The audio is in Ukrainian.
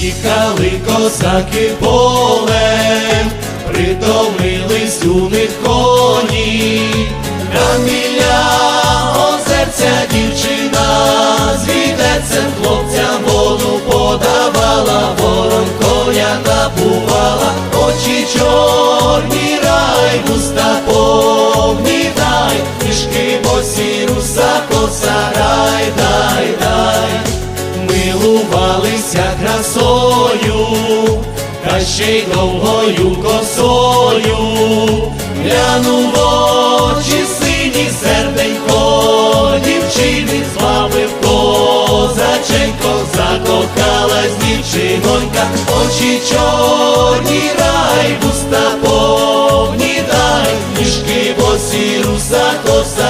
Їхали козаки полем, притомились у них коні, там біля озерця дівчина з хлопцям воду подавала, ворон коня напувала, очі чорні рай, вуста повні дай, кишки босі руса коса Любуйся красою, та ще й довгою косою, гляну в очі сині серденько, дівчини з в козаченько, закохалась дівчинонька, очі чорні рай, вуста повні дай, ніжки босі руса коса.